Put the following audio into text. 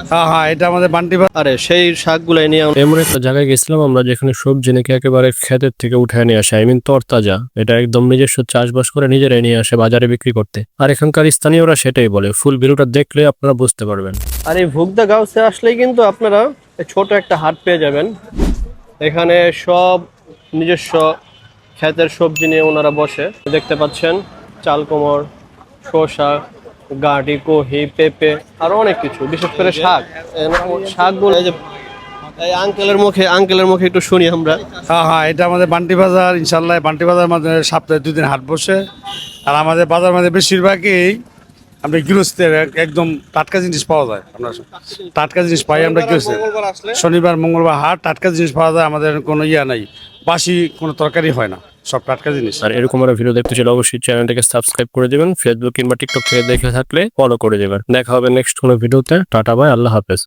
হ্যাঁ হ্যাঁ এটা আমাদের বান্টি আরে সেই নিয়ে এমন একটা জায়গায় গেছিলাম আমরা যেখানে সবজি নাকি একেবারে ক্ষেতের থেকে উঠায় নিয়ে আসে আই মিন তরতাজা। এটা একদম নিজস্ব চাষবাস করে নিজেরাই নিয়ে আসে বাজারে বিক্রি করতে। আর এখানকার স্থানীয়রা সেটাই বলে ফুল ভিডিওটা দেখলে আপনারা বুঝতে পারবেন। আর এই ভুগদা গাউসে আসলেই কিন্তু আপনারা ছোট একটা হাট পেয়ে যাবেন। এখানে সব নিজস্ব ক্ষেতের সবজি নিয়ে ওনারা বসে। দেখতে পাচ্ছেন চাল কোমর শসা গাডি কহি পেঁপে আরও অনেক কিছু বিশেষ করে শাক। শাকগুলো এই যে এই আঙ্কেলের মুখে আঙ্কেলের মুখে একটু শুনি আমরা। হ্যাঁ হ্যাঁ এটা আমাদের বান্টি বাজার ইনশাল্লাহ বান্টি বাজার মধ্যে সপ্তাহে দুদিন হাট বসে। আর আমাদের বাজার মধ্যে বেশিরভাগই আমরা গৃহস্থের একদম টাটকা জিনিস পাওয়া যায়। আমরা টাটকা জিনিস পাই আমরা গৃহস্থের। শনিবার মঙ্গলবার হাট টাটকা জিনিস পাওয়া যায় আমাদের কোনো ইয়া নাই বাসি কোনো তরকারি হয় না। সব টাটকা জিনিস। আর এরকম আরও ভিডিও দেখতে চাইলে অবশ্যই চ্যানেলটাকে সাবস্ক্রাইব করে দিবেন। ফেসবুক কিংবা টিকটক থেকে দেখে থাকলে ফলো করে দেবেন। দেখা হবে নেক্সট কোনো ভিডিওতে টাটা বাই আল্লাহ হাফেজ।